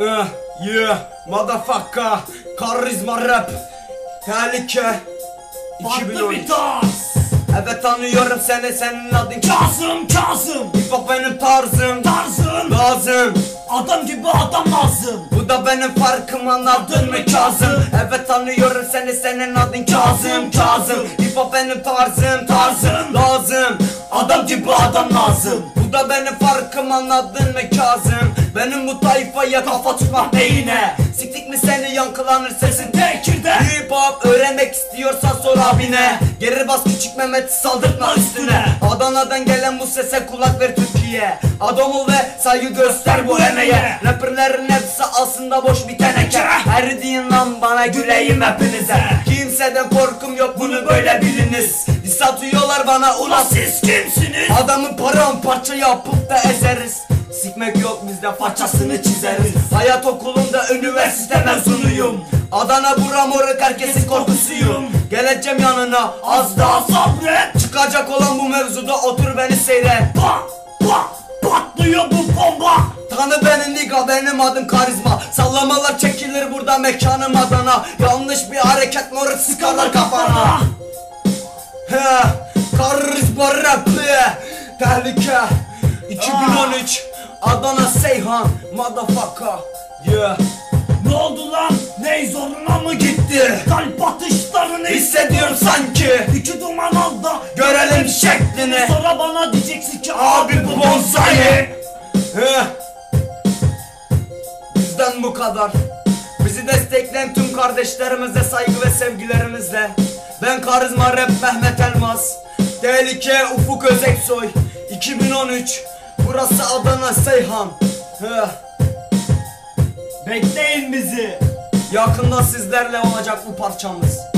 Uh, yeah, motherfucker, karizma rap, tehlike, Farklı 2013. bir tarz Evet tanıyorum seni, senin adın Kazım Kazım Hip hop benim tarzım, Tarzım. Lazım. Adam gibi adam lazım. Bu da benim farkım anladın mı? Kazım Evet tanıyorum seni, senin adın Kazım, Kazım Hip hop benim tarzım, tarzım, lazım. Adam gibi adam lazım. Bu da benim farkım anladın mı? Kazım Benim bu tayfaya kafa tutmak neyine Siktik mi seni yankılanır sesin Tekirde. Hip hop öğrenmek istiyorsan sor abine. Geri bas küçük Mehmet'i saldırtma üstüne. Adana'dan gelen bu sese kulak ver Türkiye. Adam ol ve saygı göster bu emeğe. Rapperlerin hepsi aslında boş bir teneke. Her din lan bana güleyim hepinize. Kimseden korkum yok bunu böyle biliniz. Diss atıyorlar bana ulan Siz kimsiniz? Adamı paramparça yapıp da ezeriz Sikmek yok bizde façasını çizeriz. Hayat okulunda üniversite mezunuyum. Adana bura moruk herkesin korkusuyum. Geleceğim yanına az daha sabret. Çıkacak olan bu mevzuda otur beni seyret. Bak bak patlıyor bu bomba. Tanı beni niga benim adım karizma. Sallamalar çekilir burada mekanım Adana. Yanlış bir hareket moruk sıkarlar kafana. He, karizma rapi. Tehlike. 2013 Adana Seyhan Motherfucker. Yeah. Ne oldu lan? Ney zoruna mı gitti? Kalp atışlarını Hissediyorum sanki. İki duman al da Görelim şeklini. Sonra bana diyeceksin ki Abi bu bonsai. He. Bizden bu kadar. Bizi destekleyen tüm kardeşlerimize saygı ve sevgilerimizle. Ben Karizma Rap Mehmet Elmas. Tehlike Ufuk Özeksoy. 2013 Burası Adana Seyhan. Bekleyin bizi. Yakında sizlerle olacak bu parçamız